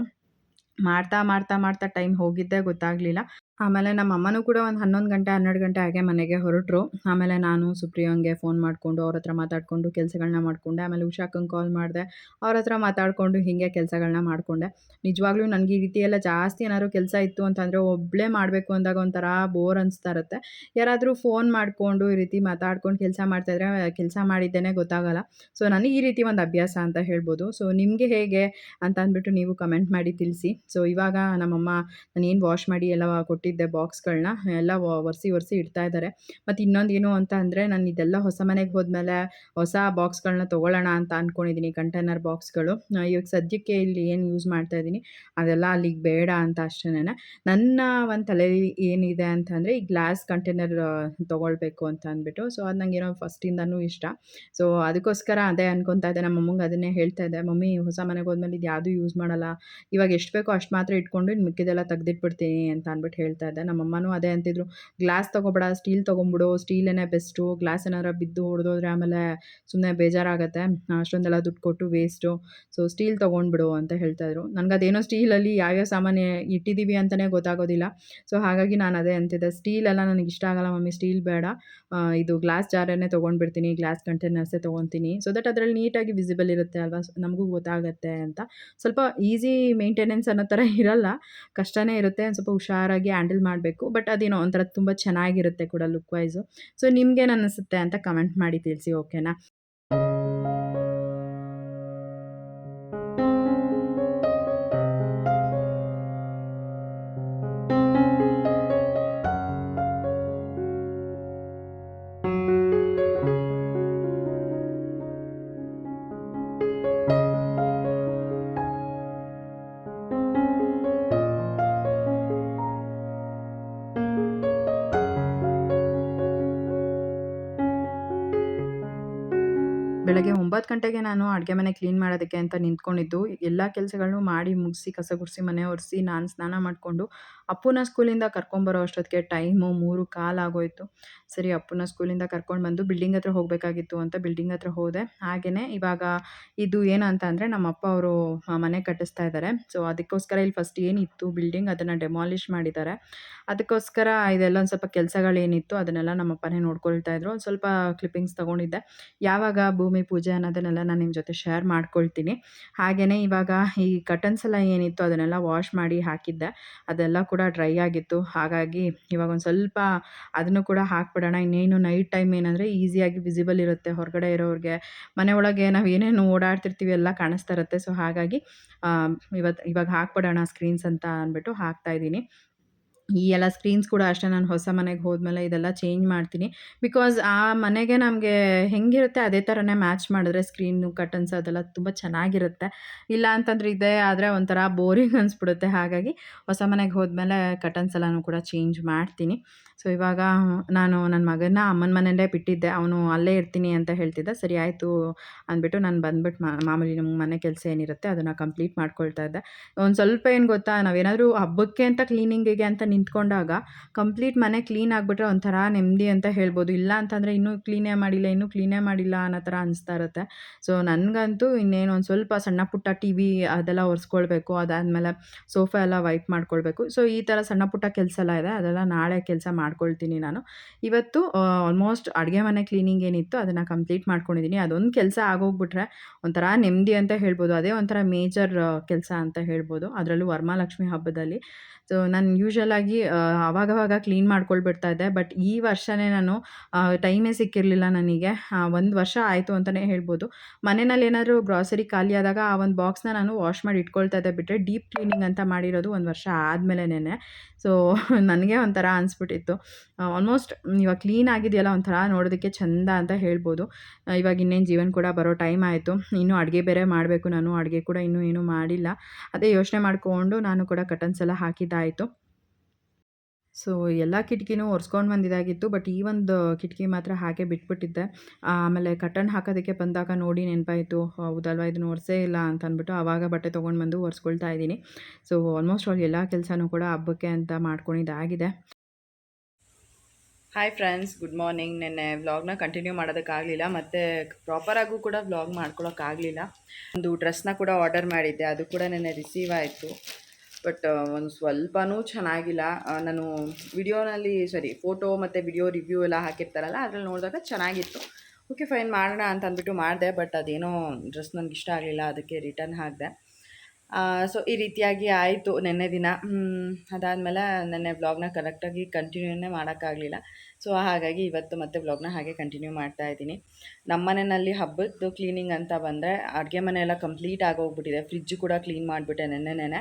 ಮಾಡ್ತಾ ಮಾಡ್ತಾ ಮಾಡ್ತಾ ಟೈಮ್ ಹೋಗಿದ್ದೇ ಗೊತ್ತಾಗಲಿಲ್ಲ. ಆಮೇಲೆ ನಮ್ಮ ಅಮ್ಮನೂ ಕೂಡ ಒಂದು ಹನ್ನೊಂದು ಗಂಟೆ, ಹನ್ನೆರಡು ಗಂಟೆ ಹಾಗೆ ಮನೆಗೆ ಹೊರಟರು. ಆಮೇಲೆ ನಾನು ಸುಪ್ರಿಯಂಗೆ ಫೋನ್ ಮಾಡಿಕೊಂಡು ಅವ್ರ ಹತ್ರ ಮಾತಾಡಿಕೊಂಡು ಕೆಲಸಗಳನ್ನ ಮಾಡಿಕೊಂಡೆ. ಆಮೇಲೆ ಉಷಾಕಂಗೆ ಕಾಲ್ ಮಾಡಿದೆ. ಅವ್ರ ಹತ್ರ ಮಾತಾಡಿಕೊಂಡು ಹೀಗೆ ಕೆಲಸಗಳನ್ನ ಮಾಡಿಕೊಂಡೆ. ನಿಜವಾಗ್ಲೂ ನನಗೆ ಈ ರೀತಿ ಎಲ್ಲ ಜಾಸ್ತಿ ಏನಾದ್ರು ಕೆಲಸ ಇತ್ತು ಅಂತಂದರೆ ಒಬ್ಬಳೇ ಮಾಡಬೇಕು ಅಂದಾಗ ಒಂಥರ ಬೋರ್ ಅನಿಸ್ತಾ ಇರುತ್ತೆ. ಯಾರಾದರೂ ಫೋನ್ ಮಾಡಿಕೊಂಡು ಈ ರೀತಿ ಮಾತಾಡ್ಕೊಂಡು ಕೆಲಸ ಮಾಡ್ತಾಯಿದ್ರೆ ಕೆಲಸ ಮಾಡಿದ್ದೇನೆ ಗೊತ್ತಾಗಲ್ಲ. ಸೊ ನನಗೆ ಈ ರೀತಿ ಒಂದು ಅಭ್ಯಾಸ ಅಂತ ಹೇಳ್ಬೋದು. ಸೊ ನಿಮಗೆ ಹೇಗೆ ಅಂತ ಅಂದ್ಬಿಟ್ಟು ನೀವು ಕಮೆಂಟ್ ಮಾಡಿ ತಿಳಿಸಿ. ಸೊ ಇವಾಗ ನಮ್ಮಮ್ಮ ಏನು ವಾಶ್ ಮಾಡಿ ಎಲ್ಲ ಕೊಟ್ಟಿದ್ದೆ ಬಾಕ್ಸ್ಗಳನ್ನ ಎಲ್ಲ ಒರೆಸಿ ಒರೆಸಿ ಇಡ್ತಾ ಇದ್ದಾರೆ. ಮತ್ತು ಇನ್ನೊಂದು ಏನು ಅಂತ ಅಂದರೆ ನಾನು ಇದೆಲ್ಲ ಹೊಸ ಮನೆಗೆ ಹೋದ್ಮೇಲೆ ಹೊಸ ಬಾಕ್ಸ್ಗಳನ್ನ ತೊಗೊಳ್ಳೋಣ ಅಂತ ಅಂದ್ಕೊಂಡಿದ್ದೀನಿ ಕಂಟೈನರ್ ಬಾಕ್ಸ್ಗಳು. ಇವಾಗ ಸದ್ಯಕ್ಕೆ ಇಲ್ಲಿ ಏನು ಯೂಸ್ ಮಾಡ್ತಾ ಇದ್ದೀನಿ, ಅದೆಲ್ಲ ಅಲ್ಲಿಗೆ ಬೇಡ ಅಂತ ಅಷ್ಟೇನೆ ನನ್ನ ಒಂದು ತಲೆಯಲ್ಲಿ ಏನಿದೆ ಅಂತಂದರೆ ಈ ಗ್ಲಾಸ್ ಕಂಟೈನರ್ ತೊಗೊಳ್ಬೇಕು ಅಂತ ಅಂದ್ಬಿಟ್ಟು, ಸೊ ಅದು ನನಗೇನೋ ಫಸ್ಟಿಂದನೂ ಇಷ್ಟ. ಸೊ ಅದಕ್ಕೋಸ್ಕರ ಅದೇ ಅನ್ಕೊತಾ ಇದ್ದೆ, ನಮ್ಮ ಅಮ್ಮಂಗೆ ಅದನ್ನೇ ಹೇಳ್ತಾ ಇದ್ದೆ, ಮಮ್ಮಿ, ಹೊಸ ಮನೆಗೆ ಹೋದ್ಮೇಲೆ ಇದು ಯಾವುದೂ ಯೂಸ್ ಮಾಡಲ್ಲ, ಇವಾಗ ಎಷ್ಟು ಬೇಕೋ ಅಷ್ಟು ಮಾತ್ರ ಇಟ್ಕೊಂಡು ಇನ್ನು ಮಿಕ್ಕಿದೆಲ್ಲ ತೆಗೆದಿಟ್ಬಿಡ್ತೀನಿ ಅಂತ ಅಂದ್ಬಿಟ್ಟು ಹೇಳ್ತಾ ಇದ್ದೆ. ನಮ್ಮ ಅಮ್ಮನೂ ಅದೇ ಅಂತಿದ್ರು. ಗ್ಲಾಸ್ ತೊಗೊಬೇಡ, ಸ್ಟೀಲ್ ತೊಗೊಂಬಿಡು ಸ್ಟೀಲೇನೇ ಬೆಸ್ಟು ಗ್ಲಾಸ್ ಏನಾರ ಬಿದ್ದು ಹೊಡೆದೋದ್ರೆ ಆಮೇಲೆ ಸುಮ್ಮನೆ ಬೇಜಾರಾಗುತ್ತೆ. ಅಷ್ಟೊಂದೆಲ್ಲ ದುಡ್ಡು ಕೊಟ್ಟು ವೇಸ್ಟು ಸೊ ಸ್ಟೀಲ್ ತೊಗೊಂಡ್ಬಿಡು ಅಂತ ಹೇಳ್ತಾಯಿದ್ರು ನನಗೆ ಅದೇನೋ ಸ್ಟೀಲಲ್ಲಿ ಯಾವ್ಯಾವ ಸಾಮಾನು ಇಟ್ಟಿದ್ದೀವಿ ಅಂತಲೇ ಗೊತ್ತಾಗೋದಿಲ್ಲ. ಸೊ ಹಾಗಾಗಿ ನಾನು ಅದೇ ಅಂತಿದ್ದೆ. ಸ್ಟೀಲ್ ಎಲ್ಲ ನನಗೆ ಇಷ್ಟ ಆಗಲ್ಲ ಮಮ್ಮಿ, ಸ್ಟೀಲ್ ಬೇಡ. ಇದು ಗ್ಲಾಸ್ ಜಾರನ್ನೇ ತೊಗೊಂಡ್ಬಿಡ್ತೀನಿ, ಗ್ಲಾಸ್ ಕಂಟೈನರ್ಸೇ ತೊಗೊತೀನಿ. ಸೊ ದಟ್ ಅದರಲ್ಲಿ ನೀಟಾಗಿ ವಿಸಿಬಲ್ ಇರುತ್ತೆ ಅಲ್ವಾ? ನಮಗೂ ಗೊತ್ತಾಗುತ್ತೆ ಅಂತ. ಸ್ವಲ್ಪ ಈಸಿ ಮೇಂಟೆನೆನ್ಸ್ ಅನ್ನೋ ಥರ ಇರಲ್ಲ. ಕಷ್ಟನೇ ಇರುತ್ತೆ. ಸ್ವಲ್ಪ ಹುಷಾರಾಗಿ ಹ್ಯಾಂಡಲ್ ಮಾಡಬೇಕು, ಬಟ್ ಅದೇನೋ ಒಂಥರ ತುಂಬ ಚೆನ್ನಾಗಿರುತ್ತೆ ಕೂಡ ಲುಕ್ ವೈಸು ಸೊ ನಿಮ್ಗೇನು ಅನ್ನಿಸುತ್ತೆ ಅಂತ ಕಮೆಂಟ್ ಮಾಡಿ ತಿಳಿಸಿ ಓಕೆನಾ ಬೆಳಗ್ಗೆ ಒಂಬತ್ತು ಗಂಟೆಗೆ ನಾನು ಅಡುಗೆ ಮನೆ ಕ್ಲೀನ್ ಮಾಡೋದಕ್ಕೆ ಅಂತ ನಿಂತ್ಕೊಂಡಿದ್ದು. ಎಲ್ಲ ಕೆಲಸಗಳನ್ನು ಮಾಡಿ ಮುಗಿಸಿ ಕಸ ಗುಡಿಸಿ ಮನೆ ಒರೆಸಿ ನಾನು ಸ್ನಾನ ಮಾಡಿಕೊಂಡು ಅಪ್ಪನ ಸ್ಕೂಲಿಂದ ಕರ್ಕೊಂಬರೋ ಅಷ್ಟೊತ್ತಿಗೆ ಟೈಮು ಮೂರು ಕಾಲು ಆಗೋಯಿತು. ಸರಿ, ಅಪ್ಪನ ಸ್ಕೂಲಿಂದ ಕರ್ಕೊಂಡು ಬಂದು ಬಿಲ್ಡಿಂಗ್ ಹತ್ರ ಹೋಗಬೇಕಾಗಿತ್ತು ಅಂತ ಬಿಲ್ಡಿಂಗ್ ಹತ್ರ ಹೋದೆ. ಹಾಗೆಯೇ ಇವಾಗ ಇದು ಏನು ಅಂತ ಅಂದರೆ ನಮ್ಮ ಅಪ್ಪ ಅವರು ಮನೆ ಕಟ್ಟಿಸ್ತಾ ಇದ್ದಾರೆ. ಸೊ ಅದಕ್ಕೋಸ್ಕರ ಇಲ್ಲಿ ಫಸ್ಟ್ ಏನಿತ್ತು ಬಿಲ್ಡಿಂಗ್ ಅದನ್ನು ಡೆಮಾಲಿಷ್ ಮಾಡಿದ್ದಾರೆ. ಅದಕ್ಕೋಸ್ಕರ ಇದೆಲ್ಲ ಒಂದು ಸ್ವಲ್ಪ ಕೆಲಸಗಳೇನಿತ್ತು ಅದನ್ನೆಲ್ಲ ನಮ್ಮ ಅಪ್ಪನೇ ನೋಡ್ಕೊಳ್ತಾ ಇದ್ರು. ಒಂದು ಸ್ವಲ್ಪ ಕ್ಲಿಪ್ಪಿಂಗ್ಸ್ ತೊಗೊಂಡಿದ್ದೆ. ಯಾವಾಗ ಭೂಮಿ ಪೂಜೆ ಅನ್ನೋದನ್ನೆಲ್ಲ ನಾನು ನಿಮ್ಮ ಜೊತೆ ಶೇರ್ ಮಾಡ್ಕೊಳ್ತೀನಿ. ಹಾಗೆಯೇ ಇವಾಗ ಈ ಕಟನ್ಸ್ ಎಲ್ಲ ಏನಿತ್ತು ಅದನ್ನೆಲ್ಲ ವಾಶ್ ಮಾಡಿ ಹಾಕಿದ್ದೆ. ಅದೆಲ್ಲ ಕೂಡ ಡ್ರೈ ಆಗಿತ್ತು. ಹಾಗಾಗಿ ಇವಾಗ ಒಂದು ಸ್ವಲ್ಪ ಅದನ್ನು ಕೂಡ ಹಾಕ್ಬಿಡೋಣ. ಇನ್ನೇನು ನೈಟ್ ಟೈಮ್ ಏನಂದರೆ ಈಸಿಯಾಗಿ ವಿಸಿಬಲ್ ಇರುತ್ತೆ ಹೊರಗಡೆ ಇರೋರಿಗೆ. ಮನೆ ಒಳಗೆ ನಾವು ಏನೇನು ಓಡಾಡ್ತಿರ್ತೀವಿ ಎಲ್ಲ ಕಾಣಿಸ್ತಾ ಇರುತ್ತೆ. ಸೊ ಹಾಗಾಗಿ ಇವತ್ತು ಇವಾಗ ಹಾಕ್ಬಿಡೋಣ ಸ್ಕ್ರೀನ್ಸ್ ಅಂತ ಅಂದ್ಬಿಟ್ಟು ಹಾಕ್ತಾಯಿದ್ದೀನಿ ಈ ಎಲ್ಲ ಸ್ಕ್ರೀನ್ಸ್ ಕೂಡ ಅಷ್ಟೇ ನಾನು ಹೊಸ ಮನೆಗೆ ಹೋದ್ಮೇಲೆ ಇದೆಲ್ಲ ಚೇಂಜ್ ಮಾಡ್ತೀನಿ. ಬಿಕಾಸ್ ಆ ಮನೆಗೆ ನಮಗೆ ಹೆಂಗಿರುತ್ತೆ ಅದೇ ಥರನೇ ಮ್ಯಾಚ್ ಮಾಡಿದ್ರೆ ಸ್ಕ್ರೀನು ಕಟನ್ಸ್ ಅದೆಲ್ಲ ತುಂಬ ಚೆನ್ನಾಗಿರುತ್ತೆ. ಇಲ್ಲ ಅಂತಂದ್ರೆ ಇದೇ ಆದರೆ ಒಂಥರ ಬೋರಿಂಗ್ [LAUGHS] ಅನಿಸ್ಬಿಡುತ್ತೆ. ಹಾಗಾಗಿ ಹೊಸ ಮನೆಗೆ ಹೋದ್ಮೇಲೆ ಕಟನ್ಸ್ ಎಲ್ಲನೂ ಕೂಡ ಚೇಂಜ್ ಮಾಡ್ತೀನಿ. ಸೊ ಇವಾಗ ನಾನು ನನ್ನ ಮಗನ ಅಮ್ಮನ ಮನೆಯಲ್ಲೇ ಬಿಟ್ಟಿದ್ದೆ. ಅವನು ಅಲ್ಲೇ ಇರ್ತೀನಿ ಅಂತ ಹೇಳ್ತಿದ್ದೆ. ಸರಿ ಆಯಿತು ಅಂದ್ಬಿಟ್ಟು ನಾನು ಬಂದ್ಬಿಟ್ಟು ಮಾಮೂಲಿ ನಮ್ಮ ಮನೆ ಕೆಲಸ ಏನಿರುತ್ತೆ ಅದನ್ನು ಕಂಪ್ಲೀಟ್ ಮಾಡ್ಕೊಳ್ತಾ ಇದ್ದೆ. ಒಂದು ಸ್ವಲ್ಪ ಏನು ಗೊತ್ತಾ ನಾವೇನಾದರೂ ಹಬ್ಬಕ್ಕೆ ಅಂತ ಕ್ಲೀನಿಂಗಿಗೆ ಅಂತ ನಿಂತ್ಕೊಂಡಾಗ ಕಂಪ್ಲೀಟ್ ಮನೆ ಕ್ಲೀನ್ ಆಗಿಬಿಟ್ರೆ ಒಂಥರ ನೆಮ್ಮದಿ ಅಂತ ಹೇಳ್ಬೋದು. ಇಲ್ಲ ಅಂತಂದರೆ ಇನ್ನೂ ಕ್ಲೀನೇ ಮಾಡಿಲ್ಲ, ಇನ್ನೂ ಕ್ಲೀನೇ ಮಾಡಿಲ್ಲ ಅನ್ನೋ ಥರ ಅನಿಸ್ತಾ ಇರುತ್ತೆ. ಸೊ, ನನಗಂತೂ ಇನ್ನೇನು ಒಂದು ಸ್ವಲ್ಪ ಸಣ್ಣ ಪುಟ್ಟ ಟಿ ವಿ ಅದೆಲ್ಲ ಒರೆಸ್ಕೊಳ್ಬೇಕು, ಅದಾದಮೇಲೆ ಸೋಫಾ ಎಲ್ಲ ವೈಪ್ ಮಾಡ್ಕೊಳ್ಬೇಕು. ಸೊ, ಈ ಥರ ಸಣ್ಣ ಪುಟ್ಟ ಕೆಲಸ ಎಲ್ಲ ಇದೆ, ಅದೆಲ್ಲ ನಾಳೆ ಕೆಲಸ ಮಾಡ್ಕೊಳ್ತೀನಿ ನಾನು. ಇವತ್ತು ಆಲ್ಮೋಸ್ಟ್ ಅಡುಗೆ ಮನೆ ಕ್ಲೀನಿಂಗ್ ಏನಿತ್ತು, ಅದನ್ನು ಕಂಪ್ಲೀಟ್ ಮಾಡ್ಕೊಂಡಿದ್ದೀನಿ ಅದೊಂದು ಕೆಲಸ ಆಗೋಗ್ಬಿಟ್ರೆ ಒಂಥರ ನೆಮ್ಮದಿ ಅಂತ ಹೇಳ್ಬೋದು. ಅದೇ ಒಂಥರ ಮೇಜರ್ ಕೆಲಸ ಅಂತ ಹೇಳ್ಬೋದು. ಅದರಲ್ಲೂ ವರಮಹಾಲಕ್ಷ್ಮಿ ಹಬ್ಬದಲ್ಲಿ ಸೊ ನಾನು ಯೂಶ್ವಲಾಗಿ ಅವಾಗವಾಗ ಕ್ಲೀನ್ ಮಾಡ್ಕೊಳ್ಬಿಡ್ತಾ ಇದ್ದೆ. ಬಟ್ ಈ ವರ್ಷವೇ ನಾನು ಟೈಮೇ ಸಿಕ್ಕಿರಲಿಲ್ಲ ನನಗೆ. ಒಂದು ವರ್ಷ ಆಯಿತು ಅಂತಲೇ ಹೇಳ್ಬೋದು. ಮನೆಯಲ್ಲಿ ಏನಾದರೂ ಗ್ರಾಸರಿ ಖಾಲಿ ಆದಾಗ ಆ ಒಂದು ಬಾಕ್ಸ್ನ ನಾನು ವಾಶ್ ಮಾಡಿ ಇಟ್ಕೊಳ್ತಾ ಇದ್ದೆ. ಬಿಟ್ಟರೆ ಡೀಪ್ ಕ್ಲೀನಿಂಗ್ ಅಂತ ಮಾಡಿರೋದು ಒಂದು ವರ್ಷ ಆದಮೇಲೆನೇ ಸೊ [LAUGHS] ನನಗೆ ಒಂಥರ ಅನಿಸ್ಬಿಟ್ಟಿತ್ತು. ಆಲ್ಮೋಸ್ಟ್ ಇವಾಗ ಕ್ಲೀನ್ ಆಗಿದೆಯಲ್ಲ ಒಂಥರ ನೋಡೋದಕ್ಕೆ ಚೆಂದ ಅಂತ ಹೇಳ್ಬೋದು. ಇವಾಗ ಇನ್ನೇನು ಜೀವನ ಕೂಡ ಬರೋ ಟೈಮ್ ಆಯಿತು. ಇನ್ನೂ ಅಡುಗೆ ಬೇರೆ ಮಾಡಬೇಕು ನಾನು. ಅಡುಗೆ ಕೂಡ ಇನ್ನೂ ಏನೂ ಮಾಡಿಲ್ಲ. ಅದೇ ಯೋಚನೆ ಮಾಡಿಕೊಂಡು ನಾನು ಕೂಡ ಕಟನ್ಸ್ ಎಲ್ಲ ಹಾಕಿದ್ದಾಯಿತು ಸೊ ಎಲ್ಲ ಕಿಟಕಿನೂ ಒರೆಸ್ಕೊಂಡು ಬಂದಿದ್ದಾಗಿತ್ತು ಬಟ್ ಈ ಒಂದು ಕಿಟಕಿ ಮಾತ್ರ ಹಾಗೆ ಬಿಟ್ಬಿಟ್ಟಿದ್ದೆ. ಆಮೇಲೆ ಕಟನ್ ಹಾಕೋದಕ್ಕೆ ಬಂದಾಗ ನೋಡಿ ನೆನಪಾಯಿತು, ಹೌದಲ್ವ ಇದನ್ನು ಒರೆಸೇ ಇಲ್ಲ ಅಂತ ಅಂದ್ಬಿಟ್ಟು ಆವಾಗ ಬಟ್ಟೆ ತೊಗೊಂಡು ಬಂದು ಒರೆಸ್ಕೊಳ್ತಾ ಇದ್ದೀನಿ. ಸೊ ಆಲ್ಮೋಸ್ಟ್ ಆಲ್ ಎಲ್ಲ ಕೆಲಸನೂ ಕೂಡ ಹಬ್ಬಕ್ಕೆ ಅಂತ ಮಾಡ್ಕೊಂಡಿದ್ದಾಗಿದೆ. ಹಾಯ್ ಫ್ರೆಂಡ್ಸ್ ಗುಡ್ ಮಾರ್ನಿಂಗ್ ನೆನ್ನೆ ವ್ಲಾಗ್ನ ಕಂಟಿನ್ಯೂ ಮಾಡೋದಕ್ಕಾಗಲಿಲ್ಲ, ಮತ್ತು ಪ್ರಾಪರಾಗೂ ಕೂಡ ವ್ಲಾಗ್ ಮಾಡ್ಕೊಳ್ಳೋಕ್ಕಾಗಲಿಲ್ಲ ಒಂದು ಡ್ರೆಸ್ನ ಕೂಡ ಆರ್ಡರ್ ಮಾಡಿದ್ದೆ, ಅದು ಕೂಡ ನೆನ್ನೆ ರಿಸೀವ್ ಆಯಿತು. ಬಟ್ ಒಂದು ಸ್ವಲ್ಪನೂ ಚೆನ್ನಾಗಿಲ್ಲ. ನಾನು ವಿಡಿಯೋನಲ್ಲಿ, ಸಾರಿ, ಫೋಟೋ ಮತ್ತು ವಿಡಿಯೋ ರಿವ್ಯೂ ಎಲ್ಲ ಹಾಕಿರ್ತಾರಲ್ಲ, ಅದ್ರಲ್ಲಿ ನೋಡಿದಾಗ ಚೆನ್ನಾಗಿತ್ತು. ಓಕೆ, ಫೈನ್ ಮಾಡೋಣ ಅಂತ ಅಂದ್ಬಿಟ್ಟು ಮಾಡಿದೆ, ಬಟ್ ಅದೇನೋ ಡ್ರೆಸ್ ನನಗೆ ಇಷ್ಟ ಆಗಲಿಲ್ಲ, ಅದಕ್ಕೆ ರಿಟರ್ನ್ ಹಾಕಿದೆ. ಸೊ ಈ ರೀತಿಯಾಗಿ ಆಯಿತು ನೆನ್ನೆ ದಿನ. ಅದಾದಮೇಲೆ ನೆನ್ನೆ ವ್ಲಾಗ್ನ ಕರೆಕ್ಟಾಗಿ ಕಂಟಿನ್ಯೂನೇ ಮಾಡೋಕ್ಕಾಗಲಿಲ್ಲ. ಸೊ ಹಾಗಾಗಿ ಇವತ್ತು ಮತ್ತೆ ವ್ಲಾಗ್ನ ಹಾಗೆ ಕಂಟಿನ್ಯೂ ಮಾಡ್ತಾ ಇದ್ದೀನಿ. ನಮ್ಮ ಮನೆಯಲ್ಲಿ ಹಬ್ಬದ್ದು ಕ್ಲೀನಿಂಗ್ ಅಂತ ಬಂದರೆ ಅಡುಗೆ ಮನೆ ಎಲ್ಲ ಕಂಪ್ಲೀಟ್ ಆಗೋಗ್ಬಿಟ್ಟಿದೆ. ಫ್ರಿಜ್ ಕೂಡ ಕ್ಲೀನ್ ಮಾಡಿಬಿಟ್ಟೆ ನೆನ್ನೆ ನೆನೆ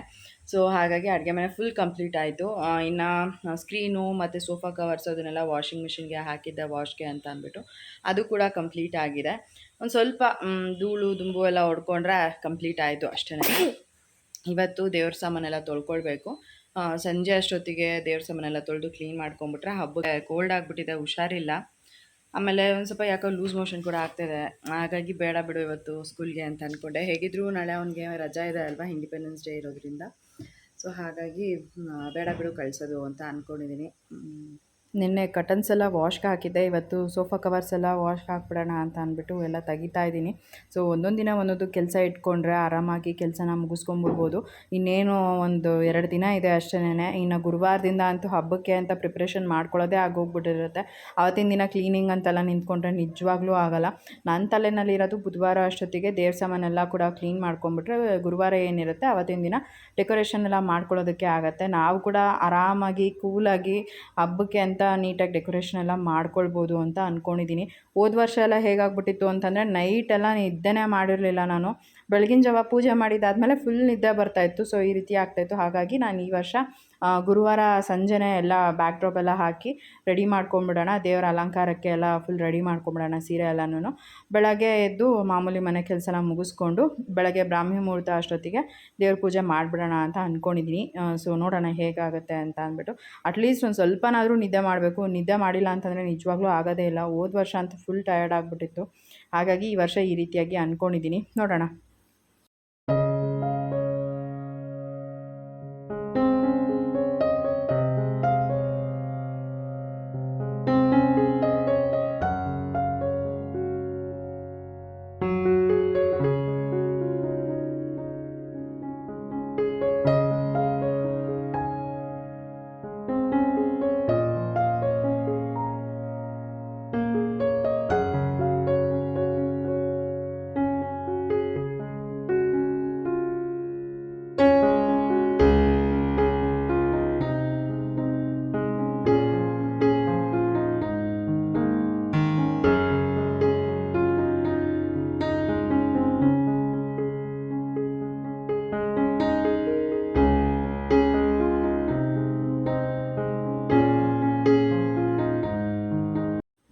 ಸೊ ಹಾಗಾಗಿ ಅಡುಗೆ ಮನೆ ಫುಲ್ ಕಂಪ್ಲೀಟ್ ಆಯಿತು. ಇನ್ನು ಸ್ಕ್ರೀನು ಮತ್ತು ಸೋಫಾ ಕವರ್ಸ್ ಅದನ್ನೆಲ್ಲ ವಾಷಿಂಗ್ ಮಿಷಿನ್ಗೆ ಹಾಕಿದ್ದೆ ವಾಶ್ಗೆ ಅಂತ ಅಂದ್ಬಿಟ್ಟು. ಅದು ಕೂಡ ಕಂಪ್ಲೀಟ್ ಆಗಿದೆ. ಒಂದು ಸ್ವಲ್ಪ ಧೂಳು, ದುಂಬು ಎಲ್ಲ ಹೊಡ್ಕೊಂಡ್ರೆ ಕಂಪ್ಲೀಟ್ ಆಯಿತು ಅಷ್ಟೇ ಇವತ್ತು ದೇವ್ರ ಸಾಮಾನೆಲ್ಲ ತೊಳ್ಕೊಳ್ಬೇಕು. ಸಂಜೆ ಅಷ್ಟೊತ್ತಿಗೆ ದೇವ್ರ ಸಾಮಾನೆಲ್ಲ ತೊಳೆದು ಕ್ಲೀನ್ ಮಾಡ್ಕೊಂಬಿಟ್ರೆ ಹಬ್ಬ ಕೋಲ್ಡ್ ಆಗಿಬಿಟ್ಟಿದೆ, ಹುಷಾರಿಲ್ಲ. ಆಮೇಲೆ ಒಂದು ಸ್ವಲ್ಪ ಯಾಕೋ ಲೂಸ್ ಮೋಷನ್ ಕೂಡ ಆಗ್ತಿದೆ ಹಾಗಾಗಿ ಬೇಡ ಬಿಡು ಇವತ್ತು ಸ್ಕೂಲ್ಗೆ ಅಂತ ಅಂದ್ಕೊಂಡೆ ಹೇಗಿದ್ರು ನಾಳೆ ಅವನಿಗೆ ರಜಾ ಇದೆ ಅಲ್ವಾ ಇಂಡಿಪೆಂಡೆನ್ಸ್ ಡೇ ಇರೋದ್ರಿಂದ. ಸೊ ಹಾಗಾಗಿ ಬೇಡ ಬಿಡು ಕಳಿಸೋದು ಅಂತ ಅಂದ್ಕೊಂಡಿದ್ದೀನಿ ನಿನ್ನೆ ಕಟನ್ಸ್ ಎಲ್ಲ ವಾಶ್ಗೆ ಹಾಕಿದ್ದೆ. ಇವತ್ತು ಸೋಫಾ ಕವರ್ಸ್ ಎಲ್ಲ ವಾಶ್ಗೆ ಹಾಕ್ಬಿಡೋಣ ಅಂತ ಅಂದ್ಬಿಟ್ಟು ಎಲ್ಲ ತೆಗಿತಾ ಇದ್ದೀನಿ. ಸೊ, ಒಂದೊಂದು ದಿನ ಒಂದೊಂದು ಕೆಲಸ ಇಟ್ಕೊಂಡ್ರೆ ಆರಾಮಾಗಿ ಕೆಲಸನ ಮುಗಿಸ್ಕೊಂಬಿಡ್ಬೋದು. ಇನ್ನೇನು ಒಂದು ಎರಡು ದಿನ ಇದೆ ಅಷ್ಟೇ ಇನ್ನು ಗುರುವಾರದಿಂದ ಅಂತೂ ಹಬ್ಬಕ್ಕೆ ಅಂತ ಪ್ರಿಪ್ರೇಷನ್ ಮಾಡ್ಕೊಳ್ಳೋದೇ ಆಗೋಗ್ಬಿಟ್ಟಿರುತ್ತೆ. ಆವತ್ತಿನ ದಿನ ಕ್ಲೀನಿಂಗ್ ಅಂತೆಲ್ಲ ನಿಂತ್ಕೊಂಡ್ರೆ ನಿಜವಾಗ್ಲೂ ಆಗೋಲ್ಲ. ನನ್ನ ತಲೆನಲ್ಲಿರೋದು ಬುಧವಾರ ಅಷ್ಟೊತ್ತಿಗೆ ದೇವ್ರ ಸಾಮಾನೆಲ್ಲ ಕೂಡ ಕ್ಲೀನ್ ಮಾಡ್ಕೊಂಬಿಟ್ರೆ ಗುರುವಾರ ಏನಿರುತ್ತೆ ಆವತ್ತಿನ ದಿನ ಡೆಕೋರೇಷನ್ ಎಲ್ಲ ಮಾಡ್ಕೊಳ್ಳೋದಕ್ಕೆ ಆಗುತ್ತೆ. ನಾವು ಕೂಡ ಆರಾಮಾಗಿ ಕೂಲಾಗಿ ಹಬ್ಬಕ್ಕೆ ಅಂತ ನೀಟಾಗಿ ಡೆಕೋರೇಷನ್ ಎಲ್ಲ ಮಾಡ್ಕೊಳ್ಬೋದು ಅಂತ ಅಂದ್ಕೊಂಡಿದ್ದೀನಿ ಹೋದ ವರ್ಷ ಎಲ್ಲ ಹೇಗಾಗ್ಬಿಟ್ಟಿತ್ತು ಅಂತಂದರೆ ನೈಟೆಲ್ಲ ನಿದ್ದೆನೇ ಮಾಡಿರಲಿಲ್ಲ ನಾನು. ಬೆಳಗಿನ ಜಾವ ಪೂಜೆ ಮಾಡಿದ್ದಾದಮೇಲೆ ಫುಲ್ ನಿದ್ದೆ ಬರ್ತಾಯಿತ್ತು ಸೊ ಈ ರೀತಿ ಆಗ್ತಾಯಿತ್ತು ಹಾಗಾಗಿ ನಾನು ಈ ವರ್ಷ ಗುರುವಾರ ಸಂಜೆನೇ ಎಲ್ಲ ಬ್ಯಾಕ್ ಡ್ರಾಪ್ ಎಲ್ಲ ಹಾಕಿ ರೆಡಿ ಮಾಡ್ಕೊಂಬಿಡೋಣ. ದೇವರ ಅಲಂಕಾರಕ್ಕೆ ಎಲ್ಲ ಫುಲ್ ರೆಡಿ ಮಾಡ್ಕೊಂಬಿಡೋಣ ಸೀರೆ ಎಲ್ಲನೂ ಬೆಳಗ್ಗೆ ಎದ್ದು ಮಾಮೂಲಿ ಮನೆ ಕೆಲಸನ ಮುಗಿಸ್ಕೊಂಡು ಬೆಳಗ್ಗೆ ಬ್ರಾಹ್ಮಿ ಮುಹೂರ್ತ ಅಷ್ಟೊತ್ತಿಗೆ ದೇವ್ರ ಪೂಜೆ ಮಾಡಿಬಿಡೋಣ ಅಂತ ಅಂದ್ಕೊಂಡಿದ್ದೀನಿ ಸೊ ನೋಡೋಣ ಹೇಗಾಗುತ್ತೆ ಅಂತ ಅಂದ್ಬಿಟ್ಟು ಅಟ್ಲೀಸ್ಟ್ ಒಂದು ಸ್ವಲ್ಪನಾದರೂ ನಿದ್ದೆ ಮಾಡಬೇಕು. ನಿದ್ದೆ ಮಾಡಿಲ್ಲ ಅಂತಂದರೆ ನಿಜವಾಗ್ಲೂ ಆಗೋದೇ ಇಲ್ಲ. ಹೋದ ವರ್ಷ ಅಂತ ಫುಲ್ ಟಯರ್ಡ್ ಆಗಿಬಿಟ್ಟಿತ್ತು. ಹಾಗಾಗಿ ಈ ವರ್ಷ ಈ ರೀತಿಯಾಗಿ ಅಂದ್ಕೊಂಡಿದ್ದೀನಿ ನೋಡೋಣ.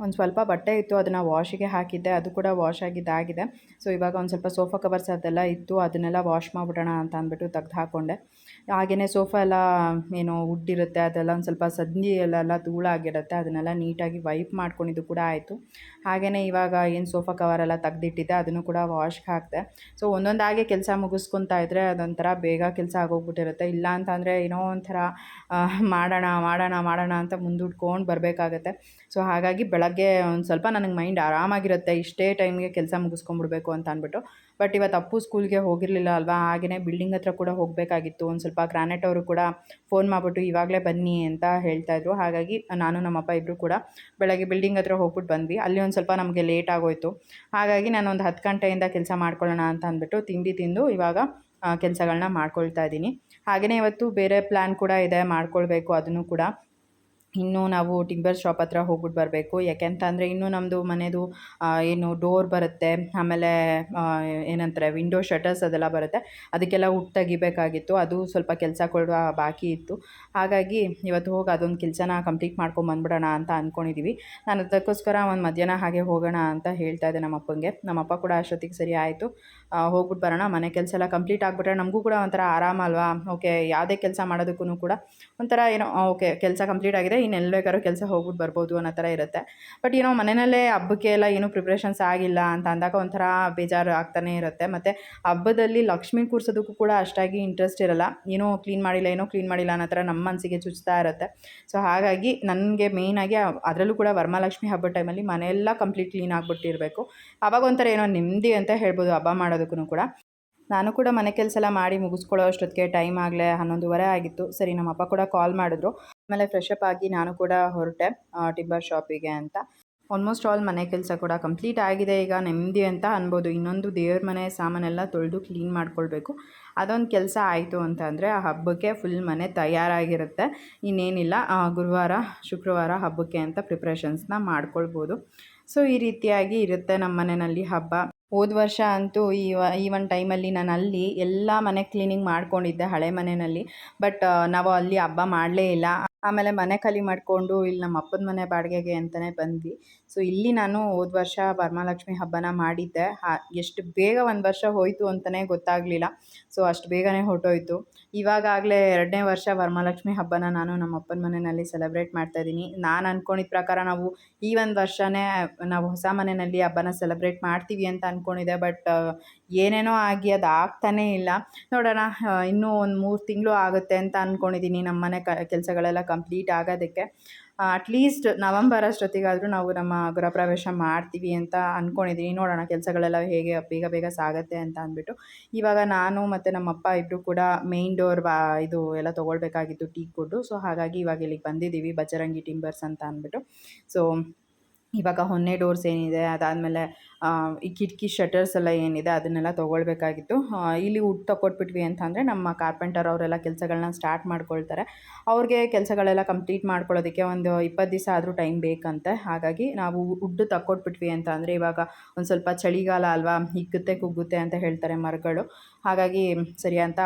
ಒಂದು ಸ್ವಲ್ಪ ಬಟ್ಟೆ ಇತ್ತು, ಅದನ್ನು ವಾಶಿಗೆ ಹಾಕಿದ್ದೆ, ಅದು ಕೂಡ ವಾಶ್ ಆಗಿದ್ದಾಗಿದೆ ಸೊ ಇವಾಗ ಒಂದು ಸ್ವಲ್ಪ ಸೋಫಾ ಕವರ್ಸ್ ಅದೆಲ್ಲ ಇತ್ತು, ಅದನ್ನೆಲ್ಲ ವಾಶ್ ಮಾಡಿಬಿಡೋಣ ಅಂತ ಅಂದ್ಬಿಟ್ಟು ತೆಗ್ದು ಹಾಕ್ಕೊಂಡೆ ಹಾಗೆಯೇ ಸೋಫಾ ಎಲ್ಲ, ಏನು ಉಡ್ಡಿರುತ್ತೆ, ಅದೆಲ್ಲ ಒಂದು ಸ್ವಲ್ಪ ಸಂಧಿ ಎಲ್ಲ ಧೂಳಾಗಿರುತ್ತೆ, ಅದನ್ನೆಲ್ಲ ನೀಟಾಗಿ ವೈಪ್ ಮಾಡ್ಕೊಂಡಿದ್ದು ಕೂಡ ಆಯಿತು. ಹಾಗೆಯೇ ಇವಾಗ ಏನು ಸೋಫಾ ಕವರೆಲ್ಲ ತೆಗ್ದಿಟ್ಟಿದ್ದೆ, ಅದನ್ನು ಕೂಡ ವಾಶ್ಗೆ ಹಾಕಿದೆ. ಸೊ ಒಂದೊಂದಾಗಿ ಕೆಲಸ ಮುಗಿಸ್ಕೊತಾ ಇದ್ದರೆ ಅದೊಂಥರ ಬೇಗ ಕೆಲಸ ಆಗೋಗ್ಬಿಟ್ಟಿರುತ್ತೆ. ಇಲ್ಲ ಅಂತಂದರೆ ಏನೋ ಒಂಥರ ಮಾಡೋಣ ಮಾಡೋಣ ಮಾಡೋಣ ಅಂತ ಮುಂದೂಡ್ಕೊಂಡು ಬರಬೇಕಾಗತ್ತೆ. ಸೊ, ಹಾಗಾಗಿ ಬೆಳಗ್ಗೆ ಒಂದು ಸ್ವಲ್ಪ ನನಗೆ ಮೈಂಡ್ ಆರಾಮಾಗಿರುತ್ತೆ. ಇಷ್ಟೇ ಟೈಮ್ಗೆ ಕೆಲಸ ಮುಗಿಸ್ಕೊಂಡ್ಬಿಡ್ಬೇಕು ಅಂತ ಅಂದ್ಬಿಟ್ಟು. ಬಟ್ ಇವತ್ತು ಅಪ್ಪು ಸ್ಕೂಲ್ಗೆ ಹೋಗಿರಲಿಲ್ಲ ಅಲ್ವಾ? ಹಾಗೆಯೇ ಬಿಲ್ಡಿಂಗ್ ಹತ್ರ ಕೂಡ ಹೋಗಬೇಕಾಗಿತ್ತು. ಒಂದು ಸ್ವಲ್ಪ ಗ್ರಾನೆಟ್ ಅವರು ಕೂಡ ಫೋನ್ ಮಾಡಿಬಿಟ್ಟು ಇವಾಗಲೇ ಬನ್ನಿ ಅಂತ ಹೇಳ್ತಾಯಿದ್ರು ಹಾಗಾಗಿ ನಾನು ನಮ್ಮಪ್ಪ ಇಬ್ಬರು ಕೂಡ ಬೆಳಗ್ಗೆ ಬಿಲ್ಡಿಂಗ್ ಹತ್ರ ಹೋಗ್ಬಿಟ್ಟು ಬಂದ್ವಿ. ಅಲ್ಲಿ ಒಂದು ಸ್ವಲ್ಪ ನಮಗೆ ಲೇಟ್ ಆಗೋಯಿತು. ಹಾಗಾಗಿ ನಾನು ಒಂದು ಹತ್ತು ಗಂಟೆಯಿಂದ ಕೆಲಸ ಮಾಡ್ಕೊಳ್ಳೋಣ ಅಂತ ಅಂದ್ಬಿಟ್ಟು ತಿಂಡಿ ತಿಂದು ಇವಾಗ ಕೆಲಸಗಳನ್ನ ಮಾಡ್ಕೊಳ್ತಾ ಇದ್ದೀನಿ. ಹಾಗೆಯೇ ಇವತ್ತು ಬೇರೆ ಪ್ಲ್ಯಾನ್ ಕೂಡ ಇದೆ ಮಾಡ್ಕೊಳ್ಬೇಕು ಅದನ್ನು ಕೂಡ. ಇನ್ನೂ ನಾವು ಟಿಂಬರ್ ಶಾಪ್ ಹತ್ರ ಹೋಗ್ಬಿಟ್ಟು ಬರಬೇಕು. ಯಾಕೆಂತಂದರೆ ಇನ್ನೂ ನಮ್ಮದು ಮನೆಯದು ಏನು ಡೋರ್ ಬರುತ್ತೆ, ಆಮೇಲೆ ಏನಂತಾರೆ, ವಿಂಡೋ ಶಟರ್ಸ್ ಅದೆಲ್ಲ ಬರುತ್ತೆ. ಅದಕ್ಕೆಲ್ಲ ಉಟ್ಟು ತೆಗಿಬೇಕಾಗಿತ್ತು. ಅದು ಸ್ವಲ್ಪ ಕೆಲಸ ಕೊಡುವ ಬಾಕಿ ಇತ್ತು. ಹಾಗಾಗಿ ಇವತ್ತು ಹೋಗಿ ಅದೊಂದು ಕೆಲಸನ ಕಂಪ್ಲೀಟ್ ಮಾಡ್ಕೊಂಡು ಬಂದ್ಬಿಡೋಣ ಅಂತ ಅಂದ್ಕೊಂಡಿದ್ದೀವಿ ನಾನು ಅದಕ್ಕೋಸ್ಕರ ಒಂದು ಮಧ್ಯಾಹ್ನ ಹಾಗೆ ಹೋಗೋಣ ಅಂತ ಹೇಳ್ತಾ ಇದ್ದೆ ನಮ್ಮ ಅಪ್ಪಂಗೆ ನಮ್ಮಪ್ಪ ಕೂಡ ಅಷ್ಟೊತ್ತಿಗೆ ಸರಿ ಆಯಿತು. ಹೋಗ್ಬಿಟ್ಟು ಬರೋಣ. ಮನೆ ಕೆಲಸ ಎಲ್ಲ ಕಂಪ್ಲೀಟ್ ಆಗಿಬಿಟ್ರೆ ನಮಗೂ ಕೂಡ ಒಂಥರ ಆರಾಮಲ್ವಾ ಓಕೆ, ಯಾವುದೇ ಕೆಲಸ ಮಾಡೋದಕ್ಕೂ ಕೂಡ ಒಂಥರ ಏನೋ, ಓಕೆ, ಕೆಲಸ ಕಂಪ್ಲೀಟ್ ಆಗಿದೆ. ಇನ್ನು ಎಲ್ಲಿ ಬೇಕಾದ್ರೂ ಕೆಲಸ ಹೋಗ್ಬಿಟ್ಟು ಬರ್ಬೋದು ಅನ್ನೋ ಥರ ಇರುತ್ತೆ. ಬಟ್ ಏನೋ ಮನೆಯಲ್ಲೇ ಹಬ್ಬಕ್ಕೆ ಎಲ್ಲ ಏನೂ ಪ್ರಿಪ್ರೇಷನ್ಸ್ ಆಗಿಲ್ಲ ಅಂತ ಅಂದಾಗ ಒಂಥರ ಬೇಜಾರು ಆಗ್ತಾನೆ ಇರುತ್ತೆ. ಮತ್ತು ಹಬ್ಬದಲ್ಲಿ ಲಕ್ಷ್ಮಿ ಕೂರಿಸೋದಕ್ಕೂ ಕೂಡ ಅಷ್ಟಾಗಿ ಇಂಟ್ರೆಸ್ಟ್ ಇರಲ್ಲ. ಏನೋ ಕ್ಲೀನ್ ಮಾಡಿಲ್ಲ, ಏನೋ ಕ್ಲೀನ್ ಮಾಡಿಲ್ಲ ಅನ್ನೋ ಥರ ನಮ್ಮ ಮನಸ್ಸಿಗೆ ಚುಚ್ತಾ ಇರುತ್ತೆ. ಸೊ ಹಾಗಾಗಿ ನನಗೆ ಮೇಯ್ನಾಗಿ ಅದರಲ್ಲೂ ಕೂಡ ವರಮಹಾಲಕ್ಷ್ಮಿ ಹಬ್ಬದ ಟೈಮಲ್ಲಿ ಮನೆಯೆಲ್ಲ ಕಂಪ್ಲೀಟ್ ಕ್ಲೀನ್ ಆಗಿಬಿಟ್ಟಿರಬೇಕು. ಆವಾಗ ಒಂಥರ ಏನೋ ನೆಮ್ಮದಿ ಅಂತ ಹೇಳ್ಬೋದು ಹಬ್ಬ ಮಾಡೋದಕ್ಕೂ ಕೂಡ. ನಾನು ಕೂಡ ಮನೆ ಕೆಲಸ ಎಲ್ಲ ಮಾಡಿ ಮುಗಿಸ್ಕೊಳ್ಳೋ ಅಷ್ಟೊತ್ತಿಗೆ ಟೈಮ್ ಆಗಲೇ ಹನ್ನೊಂದುವರೆ ಆಗಿತ್ತು. ಸರಿ, ನಮ್ಮಪ್ಪ ಕೂಡ ಕಾಲ್ ಮಾಡಿದ್ರು. ಆಮೇಲೆ ಫ್ರೆಶಪ್ ಆಗಿ ನಾನು ಕೂಡ ಹೊರಟೆ ಟಿಂಬರ್ ಶಾಪಿಗೆ ಅಂತ. ಆಲ್ಮೋಸ್ಟ್ ಆಲ್ ಮನೆ ಕೆಲಸ ಕೂಡ ಕಂಪ್ಲೀಟ್ ಆಗಿದೆ. ಈಗ ನೆಮ್ಮದಿ ಅಂತ ಅನ್ಬೋದು. ಇನ್ನೊಂದು ದೇವ್ರ ಮನೆ ಸಾಮಾನೆಲ್ಲ ತೊಳೆದು ಕ್ಲೀನ್ ಮಾಡ್ಕೊಳ್ಬೇಕು. ಅದೊಂದು ಕೆಲಸ ಆಯಿತು ಅಂತ ಅಂದರೆ ಆ ಹಬ್ಬಕ್ಕೆ ಫುಲ್ ಮನೆ ತಯಾರಾಗಿರುತ್ತೆ. ಇನ್ನೇನಿಲ್ಲ ಗುರುವಾರ, ಶುಕ್ರವಾರ ಹಬ್ಬಕ್ಕೆ ಅಂತ ಪ್ರಿಪ್ರೇಷನ್ಸ್ನ ಮಾಡ್ಕೊಳ್ಬೋದು. ಸೊ ಈ ರೀತಿಯಾಗಿ ಇರುತ್ತೆ ನಮ್ಮ ಮನೆಯಲ್ಲಿ ಹಬ್ಬ. ಹೋದ ವರ್ಷ ಅಂತೂ ಈ ಈ ಒಂದು ಟೈಮಲ್ಲಿ ನಾನು ಅಲ್ಲಿ ಎಲ್ಲ ಮನೆ ಕ್ಲೀನಿಂಗ್ ಮಾಡ್ಕೊಂಡಿದ್ದೆ ಹಳೆ ಮನೆಯಲ್ಲಿ. ಬಟ್ ನಾವು ಅಲ್ಲಿ ಹಬ್ಬ ಮಾಡಲೇ ಇಲ್ಲ. ಆಮೇಲೆ ಮನೆ ಖಾಲಿ ಮಾಡಿಕೊಂಡು ಇಲ್ಲಿ ನಮ್ಮ ಅಪ್ಪನ ಮನೆ ಬಾಡಿಗೆಗೆ ಅಂತಲೇ ಬಂದ್ವಿ. ಸೊ ಇಲ್ಲಿ ನಾನು ಹೋದ ವರ್ಷ ವರಮಹಾಲಕ್ಷ್ಮಿ ಹಬ್ಬನ ಮಾಡಿದ್ದೆ. ಎಷ್ಟು ಬೇಗ ಒಂದು ವರ್ಷ ಹೋಯಿತು ಅಂತಲೇ ಗೊತ್ತಾಗಲಿಲ್ಲ. ಸೊ ಅಷ್ಟು ಬೇಗನೆ ಹೊರಟೋಯ್ತು. ಇವಾಗಲೇ ಎರಡನೇ ವರ್ಷ ವರಮಹಾಲಕ್ಷ್ಮಿ ಹಬ್ಬನ ನಾನು ನಮ್ಮ ಅಪ್ಪನ ಮನೆಯಲ್ಲಿ ಸೆಲೆಬ್ರೇಟ್ ಮಾಡ್ತಾಯಿದ್ದೀನಿ ನಾನು ಅಂದ್ಕೊಂಡಿದ್ದ ಪ್ರಕಾರ ನಾವು ಈ ಒಂದು ವರ್ಷನೇ ನಾವು ಹೊಸ ಮನೆಯಲ್ಲಿ ಹಬ್ಬನ ಸೆಲೆಬ್ರೇಟ್ ಮಾಡ್ತೀವಿ ಅಂತ ಅಂದ್ಕೊಂಡಿದ್ದೆ ಬಟ್ ಏನೇನೋ ಆಗಿ ಅದು ಆಗ್ತಾನೇ ಇಲ್ಲ. ನೋಡೋಣ ಇನ್ನೂ ಒಂದು ಮೂರು ತಿಂಗಳು ಆಗುತ್ತೆ ಅಂತ ಅಂದ್ಕೊಂಡಿದ್ದೀನಿ ನಮ್ಮ ಮನೆ ಕೆಲಸಗಳೆಲ್ಲ ಕಂಪ್ಲೀಟ್ ಆಗೋದಕ್ಕೆ. ಅಟ್ಲೀಸ್ಟ್ ನವಂಬರ್ ಅಷ್ಟೊತ್ತಿಗಾದರೂ ನಾವು ನಮ್ಮ ಗೃಹಪ್ರವೇಶ ಮಾಡ್ತೀವಿ ಅಂತ ಅಂದ್ಕೊಂಡಿದ್ದೀನಿ ನೋಡೋಣ ಕೆಲಸಗಳೆಲ್ಲ ಹೇಗೆ ಬೇಗ ಬೇಗ ಸಾಗತ್ತೆ ಅಂತ ಅಂದ್ಬಿಟ್ಟು. ಇವಾಗ ನಾನು ಮತ್ತು ನಮ್ಮಪ್ಪ ಇಬ್ಬರು ಕೂಡ ಮೇಯ್ನ್ ಡೋರ್ ಬಾ, ಇದು ಎಲ್ಲ ತೊಗೊಳ್ಬೇಕಾಗಿತ್ತು ಟೀ ಕೊಟ್ಟು ಸೊ ಹಾಗಾಗಿ ಇವಾಗ ಇಲ್ಲಿಗೆ ಬಂದಿದ್ದೀವಿ. ಬಜರಂಗಿ ಟಿಂಬರ್ಸ್ ಅಂತ ಅಂದ್ಬಿಟ್ಟು. ಸೊ ಇವಾಗ ಹೊನ್ನೆ ಡೋರ್ಸ್ ಏನಿದೆ, ಅದಾದಮೇಲೆ ಈ ಕಿಟಕಿ ಶಟರ್ಸ್ ಎಲ್ಲ ಏನಿದೆ, ಅದನ್ನೆಲ್ಲ ತೊಗೊಳ್ಬೇಕಾಗಿತ್ತು. ಇಲ್ಲಿ ವುಡ್ ತಗೊಟ್ಬಿಟ್ವಿ ಅಂತಂದರೆ ನಮ್ಮ ಕಾರ್ಪೆಂಟರ್ ಅವರೆಲ್ಲ ಕೆಲಸಗಳನ್ನ ಸ್ಟಾರ್ಟ್ ಮಾಡ್ಕೊಳ್ತಾರೆ. ಅವ್ರಿಗೆ ಕೆಲಸಗಳೆಲ್ಲ ಕಂಪ್ಲೀಟ್ ಮಾಡ್ಕೊಳ್ಳೋದಕ್ಕೆ ಒಂದು ಇಪ್ಪತ್ತು ದಿವಸ ಆದರೂ ಟೈಮ್ ಬೇಕಂತೆ. ಹಾಗಾಗಿ ನಾವು ವುಡ್ ತಕ್ಕೊಟ್ಬಿಟ್ವಿ ಅಂತ ಅಂದರೆ ಇವಾಗ ಒಂದು ಸ್ವಲ್ಪ ಚಳಿಗಾಲ ಅಲ್ವಾ, ಹಿಗ್ಗುತ್ತೆ, ಕುಗ್ಗುತ್ತೆ ಅಂತ ಹೇಳ್ತಾರೆ ಮರಗಳು. ಹಾಗಾಗಿ ಸರಿ ಅಂತ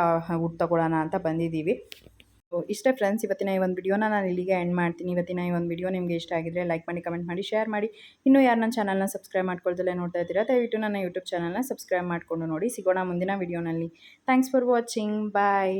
ವುಡ್ ತಗೊಳ್ಳೋಣ ಅಂತ ಬಂದಿದ್ದೀವಿ. ಇಷ್ಟೇ ಫ್ರೆಂಡ್ಸ್ ಇವತ್ತಿನ ಈ ಒಂದು ವಿಡಿಯೋನ ನಾನು ಇಲ್ಲಿಗೆ ಎಂಡ್ ಮಾಡ್ತೀನಿ. ಇವತ್ತಿನ ಈ ಒಂದು ವಿಡಿಯೋ ನಿಮಗೆ ಇಷ್ಟ ಆಗಿದ್ರೆ ಲೈಕ್ ಮಾಡಿ ಕಮೆಂಟ್ ಮಾಡಿ ಶೇರ್ ಮಾಡಿ. ಇನ್ನೂ ಯಾರು ನನ್ನ ಚಾನಲ್ನ ಸಬ್ಸ್ಕ್ರೈಬ್ ಮಾಡ್ಕೊಳ್ದಲ್ಲೇ ನೋಡ್ತಾ ಇದ್ದೀರಾ, ದಯವಿಟ್ಟು ನನ್ನ ಯೂಟ್ಯೂಬ್ ಚಾನಲ್ನ ಸಬ್ಸ್ಕ್ರೈಬ್ ಮಾಡಿಕೊಂಡು ನೋಡಿ. ಸಿಗೋಣ ಮುಂದಿನ ವಿಡಿಯೋನಲ್ಲಿ ಥ್ಯಾಂಕ್ಸ್ ಫಾರ್ ವಾಚಿಂಗ್ ಬಾಯ್